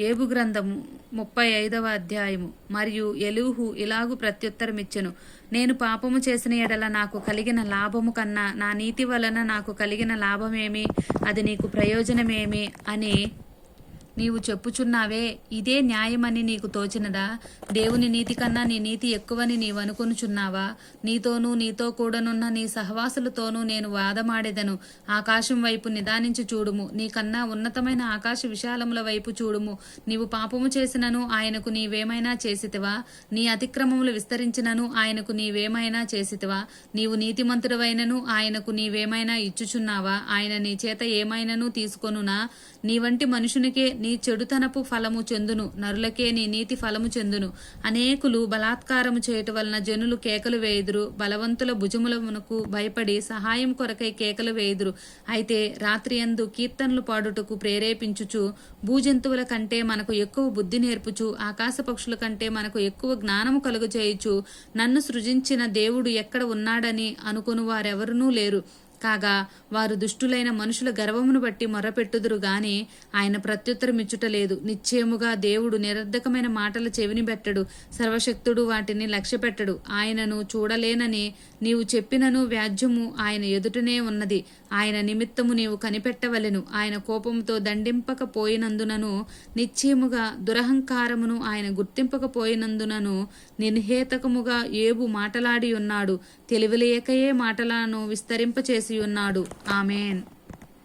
ఏబు గ్రంథము ముప్పై ఐదవ అధ్యాయము. మరియు ఎలుహు ఇలాగు ప్రత్యుత్తరమిచ్చెను. నేను పాపము చేసిన ఎడల నాకు కలిగిన లాభము కన్నా నా నీతి వలన నాకు కలిగిన లాభమేమి? అది నీకు ప్రయోజనమేమి? అని నీవు చెప్పుచున్నావే ఇదే న్యాయమని నీకు తోచినదా? దేవుని నీతి కన్నా నీ నీతి ఎక్కువని నీవనుకొనుచున్నావా నీతోనూ నీతో కూడనున్న నీ సహవాసులతోనూ నేను వాదమాడెదను. ఆకాశం వైపు నిదానించి చూడుము. నీకన్నా ఉన్నతమైన ఆకాశ విశాలముల వైపు చూడుము. నీవు పాపము చేసినను ఆయనకు నీవేమైనా చేసితివా? నీ అతిక్రమములు విస్తరించినను ఆయనకు నీవేమైనా చేసితివా? నీవు నీతిమంతుడవైనను ఆయనకు నీవేమైనా ఇచ్చుచున్నావా? ఆయన నీ చేత ఏమైనను తీసుకొనునా? నీ వంటి మనుషునికే నీ నీ చెడుతనపు ఫలము చెందును నరులకే నీ నీతి ఫలము చెందును. అనేకులు బలాత్కారము చేయటం వలన జనులు కేకలు వేయుదురు బలవంతుల భుజములమునకు భయపడి సహాయం కొరకై కేకలు వేయుదురు. అయితే రాత్రి అందు కీర్తనలు పాడుటకు ప్రేరేపించుచు భూజంతువుల కంటే మనకు ఎక్కువ బుద్ధి నేర్పుచు ఆకాశ పక్షుల కంటే మనకు ఎక్కువ జ్ఞానము కలుగజేయుచు నన్ను సృజించిన దేవుడు ఎక్కడ ఉన్నాడని అనుకుని వారెవరూ లేరు. కాగా వారు దుష్టులైన మనుషుల గర్వమును బట్టి మొరపెట్టుదురు గాని ఆయన ప్రత్యుత్తరమిచ్చుటలేదు. నిశ్చయముగా దేవుడు నిరర్ధకమైన మాటల చెవిని పెట్టడు సర్వశక్తుడు వాటిని లక్ష్యపెట్టడు. ఆయనను చూడలేనని నీవు చెప్పినను వ్యాజ్యము ఆయన ఎదుటనే ఉన్నది. ఆయన నిమిత్తము నీవు కనిపెట్టవలెను. ఆయన కోపముతో దండింపకపోయినందునను నిశ్చయముగా దురహంకారమును ఆయన గుర్తింపకపోయినందునను నిర్హేతకముగా ఏబు మాటలాడి ఉన్నాడు తెలివిలేకయే మాటలను విస్తరింపచేసి ఉన్నాడు ఆమెన్.